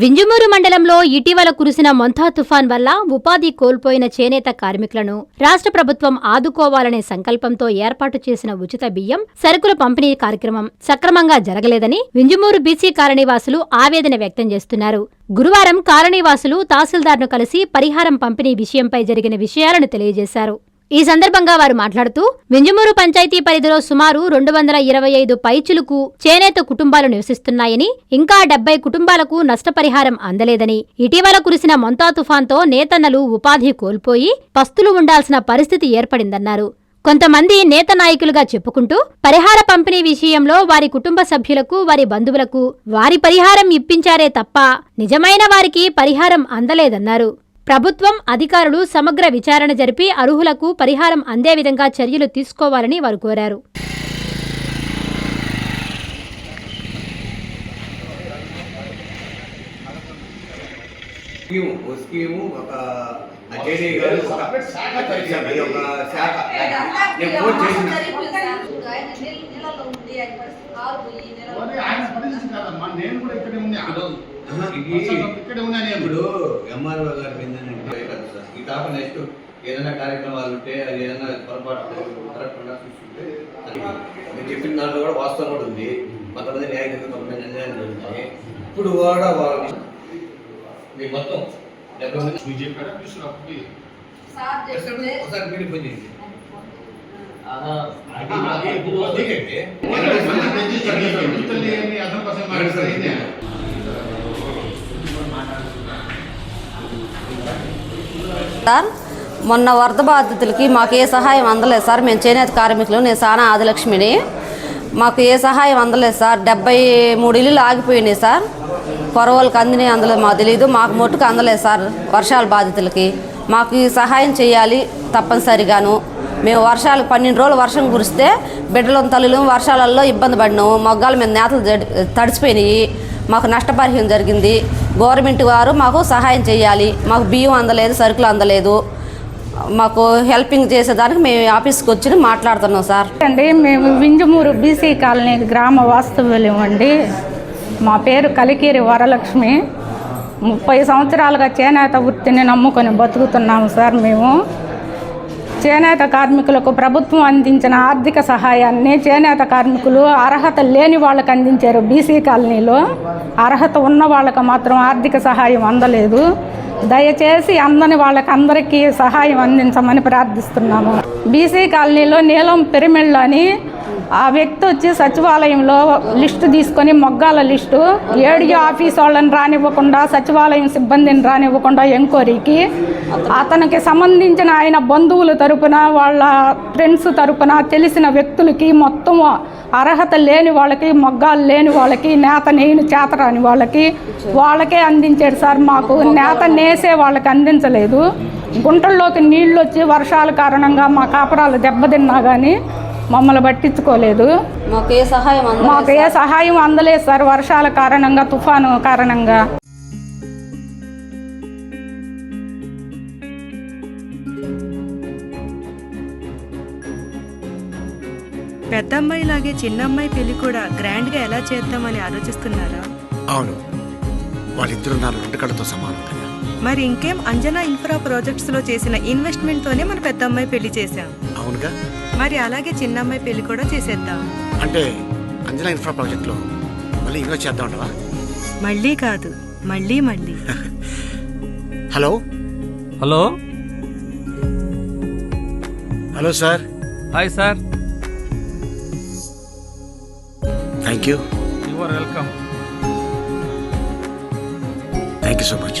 వింజమూరు మండలంలో ఇటీవల కురిసిన మొంతా తుఫాన్ వల్ల ఉపాధి కోల్పోయిన చేనేత కార్మికులను రాష్ట్ర ప్రభుత్వం ఆదుకోవాలనే సంకల్పంతో ఏర్పాటు చేసిన ఉచిత బియ్యం సరుకుల పంపిణీ కార్యక్రమం సక్రమంగా జరగలేదని వింజమూరు బీసీ కాలనీవాసులు ఆవేదన వ్యక్తం చేస్తున్నారు. గురువారం కాలనీవాసులు తహసీల్దార్ను కలిసి పరిహారం పంపిణీ విషయంపై జరిగిన విషయాలను తెలియజేశారు. ఈ సందర్భంగా వారు మాట్లాడుతూ వింజమూరు పంచాయతీ పరిధిలో సుమారు రెండు వందల ఇరవై ఐదు పైచులకు చేనేత కుటుంబాలు నివసిస్తున్నాయని ఇంకా డెబ్బై కుటుంబాలకు నష్టపరిహారం అందలేదని. ఇటీవల కురిసిన మొంతా తుఫాన్తో నేతన్నలు ఉపాధి కోల్పోయి పస్తులు ఉండాల్సిన పరిస్థితి ఏర్పడిందన్నారు. కొంతమంది నేత నాయకులుగా చెప్పుకుంటూ పరిహార పంపిణీ విషయంలో వారి కుటుంబ సభ్యులకు వారి బంధువులకు వారి పరిహారం ఇప్పించారే తప్ప నిజమైన వారికి పరిహారం అందలేదన్నారు. ప్రభుత్వం అధికారులు సమగ్ర విచారణ జరిపి అర్హులకు పరిహారం అందే విధంగా చర్యలు తీసుకోవాలని వారు కోరారు. నేను కూడా ఇక్కడే ఉన్నా నేను ఇప్పుడు ఎంఆర్ఓ గారి ఏంటంటే ఈ కాక నెక్స్ట్ ఏదైనా కార్యక్రమాలు ఉంటే అది ఏదైనా పొరపాటు జరగకుండా చూసుకుంటే అది మీరు చెప్పిన దాంట్లో కూడా వాస్తవం కూడా ఉంది కొంతమంది న్యాయంగా కొంతమంది అన్యాయం జరుగుతాయి ఇప్పుడు కూడా వాళ్ళు మీ మొత్తం డెబ్బై మంది మీరు చెప్పారా తీసుకురాకపోయి ఒకసారి మీరు ఫోన్ చేయండి సార్. మొన్న వరద బాధితులకి మాకు ఏ సహాయం అందలేదు సార్. మేము చేనేత కార్మికులు నేను సానా ఆదిలక్ష్మిని. మాకు ఏ సహాయం అందలేదు సార్. డెబ్బై మూడు ఇల్లులు ఆగిపోయినాయి సార్. పొరవలకు అందినాయి అందలేదు మాకు తెలియదు మాకు మొట్టుకు అందలేదు సార్ వర్షాల బాధితులకి. మాకు ఈ సహాయం చేయాలి తప్పనిసరిగాను. మేము వర్షాలు పన్నెండు రోజులు వర్షం కురిస్తే బిడ్డలు తల్లులు వర్షాలలో ఇబ్బంది పడినాము. మొగ్గాలు మీద నేతలు తడిచిపోయినాయి మాకు నష్టపరిహారం జరిగింది. గవర్నమెంట్ వారు మాకు సహాయం చేయాలి. మాకు బియ్యం అందలేదు సరుకులు అందలేదు. మాకు హెల్పింగ్ చేసేదానికి మేము ఆఫీస్కి వచ్చి మాట్లాడుతున్నాం సార్. అండి మేము వింజమూరు బీసీ కాలనీ గ్రామ వాస్తవ్యం అండి. మా పేరు కలికీరి వరలక్ష్మి. ముప్పై సంవత్సరాలుగా చేనేత వృత్తిని నమ్ముకొని బతుకుతున్నాము సార్ మేము. చేనేత కార్మికులకు ప్రభుత్వం అందించిన ఆర్థిక సహాయాన్ని చేనేత కార్మికులు అర్హత లేని వాళ్ళకి అందించారు బీసీ కాలనీలో. అర్హత ఉన్న వాళ్ళకు మాత్రం ఆర్థిక సహాయం అందలేదు. దయచేసి అందని వాళ్ళకి అందరికీ సహాయం అందించమని ప్రార్థిస్తున్నాము. బీసీ కాలనీలో నీలం పిరమిళ్ళు అని ఆ వ్యక్తి వచ్చి సచివాలయంలో లిస్టు తీసుకొని మొగ్గాల లిస్టు ఏడియో ఆఫీస్ వాళ్ళని రానివ్వకుండా సచివాలయం సిబ్బందిని రానివ్వకుండా ఎంక్వైరీకి అతనికి సంబంధించిన ఆయన బంధువుల తరపున వాళ్ళ ఫ్రెండ్స్ తరపున తెలిసిన వ్యక్తులకి మొత్తం అర్హత లేని వాళ్ళకి మొగ్గాలు లేని వాళ్ళకి నేత నేను చేతరాని వాళ్ళకి వాళ్ళకే అందించాడు సార్. మాకు నేత నేసే వాళ్ళకి అందించలేదు. గుంటల్లోకి నీళ్ళు వచ్చి వర్షాల కారణంగా మా కాపురాలు దెబ్బతిన్నా కానీ మమ్మల్ని పట్టించుకోలేదు. మాకు ఏ సహాయం మాకు అందలేదు ఏ సహాయం అందలేదు సార్ వర్షాల కారణంగా తుఫాను కారణంగా. పెద్దమ్మాయిలాగే చిన్నమ్మాయి పెళ్ళి కూడా గ్రాండ్గా ఎలా చేద్దామని ఆలోచిస్తున్నారా? అవును. వాళ్ళిద్దరూ నా రెండు కళ్ళతో సమానం కదా. మరి ఇంకేం అంజనా ఇన్ఫ్రా ప్రాజెక్ట్స్లో చేసిన ఇన్వెస్ట్మెంట్ తోనే మన పెద్దమ్మాయి పెళ్ళి చేశాం. అవునుగా. మరి అలాగే చిన్నమ్మాయి పెళ్ళి కూడా చేసేద్దాం. అంటే అంజనా ఇన్ఫ్రా ప్రాజెక్ట్లో మళ్ళీ ఇన్వెస్ట్ చేద్దాం అంటావా? మళ్ళీ కాదు మళ్ళీ మళ్ళీ. Hello? Hello? Hello sir. Hi sir. Thank you you are welcome thank you so much